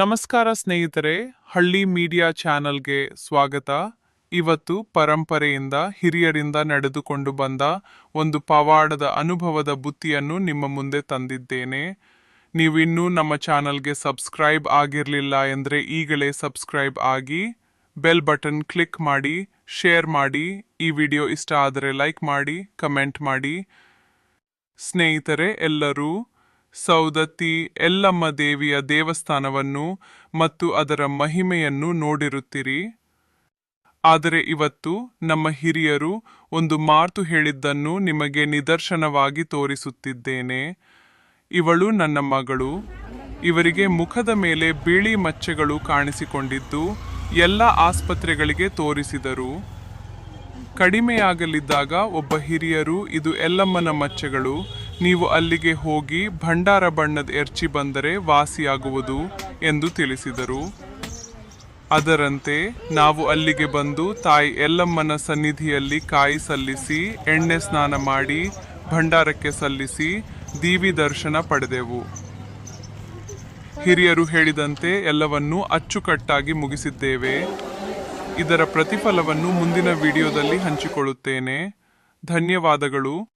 ನಮಸ್ಕಾರ ಸ್ನೇಹಿತರೆ, ಹಳ್ಳಿ ಮೀಡಿಯಾ ಚಾನೆಲ್ಗೆ ಸ್ವಾಗತ. ಇವತ್ತು ಪರಂಪರೆಯಿಂದ, ಹಿರಿಯರಿಂದ ನಡೆದುಕೊಂಡು ಬಂದ ಒಂದು ಪವಾಡದ ಅನುಭವದ ಬುತ್ತಿಯನ್ನು ನಿಮ್ಮ ಮುಂದೆ ತಂದಿದ್ದೇನೆ. ನೀವಿನ್ನೂ ನಮ್ಮ ಚಾನಲ್ಗೆ ಸಬ್ಸ್ಕ್ರೈಬ್ ಆಗಿರಲಿಲ್ಲ ಎಂದರೆ ಈಗಲೇ ಸಬ್ಸ್ಕ್ರೈಬ್ ಆಗಿ, ಬೆಲ್ ಬಟನ್ ಕ್ಲಿಕ್ ಮಾಡಿ, ಶೇರ್ ಮಾಡಿ, ಈ ವಿಡಿಯೋ ಇಷ್ಟ ಆದರೆ ಲೈಕ್ ಮಾಡಿ, ಕಮೆಂಟ್ ಮಾಡಿ. ಸ್ನೇಹಿತರೆ, ಎಲ್ಲರೂ ಸೌದತ್ತಿ ಎಲ್ಲಮ್ಮ ದೇವಿಯ ದೇವಸ್ಥಾನವನ್ನು ಮತ್ತು ಅದರ ಮಹಿಮೆಯನ್ನು ನೋಡಿರುತ್ತೀರಿ. ಆದರೆ ಇವತ್ತು ನಮ್ಮ ಹಿರಿಯರು ಒಂದು ಮಾತು ಹೇಳಿದ್ದನ್ನು ನಿಮಗೆ ನಿದರ್ಶನವಾಗಿ ತೋರಿಸುತ್ತಿದ್ದೇನೆ. ಇವಳು ನನ್ನ ಮಗಳು. ಇವರಿಗೆ ಮುಖದ ಮೇಲೆ ಬಿಳಿ ಮಚ್ಚೆಗಳು ಕಾಣಿಸಿಕೊಂಡಿದ್ದು ಎಲ್ಲ ಆಸ್ಪತ್ರೆಗಳಿಗೆ ತೋರಿಸಿದರು. ಕಡಿಮೆಯಾಗಲಿದ್ದಾಗ ಒಬ್ಬ ಹಿರಿಯರು, ಇದು ಎಲ್ಲಮ್ಮನ ಮಚ್ಚೆಗಳು ನೀವು ಅಲ್ಲಿಗೆ ಹೋಗಿ ಭಂಡಾರ ಬಣ್ಣದ ಎರ್ಚಿ ಬಂದರೆ ವಾಸಿಯಾಗುವುದು ಎಂದು ತಿಳಿಸಿದರು. ಅದರಂತೆ ನಾವು ಅಲ್ಲಿಗೆ ಬಂದು ತಾಯಿ ಎಲ್ಲಮ್ಮನ ಸನ್ನಿಧಿಯಲ್ಲಿ ಕಾಯಿ ಸಲ್ಲಿಸಿ, ಎಣ್ಣೆ ಸ್ನಾನ ಮಾಡಿ, ಭಂಡಾರಕ್ಕೆ ಸಲ್ಲಿಸಿ, ದೀವಿ ದರ್ಶನ ಪಡೆದೆವು. ಹಿರಿಯರು ಹೇಳಿದಂತೆ ಎಲ್ಲವನ್ನೂ ಅಚ್ಚುಕಟ್ಟಾಗಿ ಮುಗಿಸಿದ್ದೇವೆ. ಇದರ ಪ್ರತಿಫಲವನ್ನು ಮುಂದಿನ ವಿಡಿಯೋದಲ್ಲಿ ಹಂಚಿಕೊಳ್ಳುತ್ತೇನೆ. ಧನ್ಯವಾದಗಳು.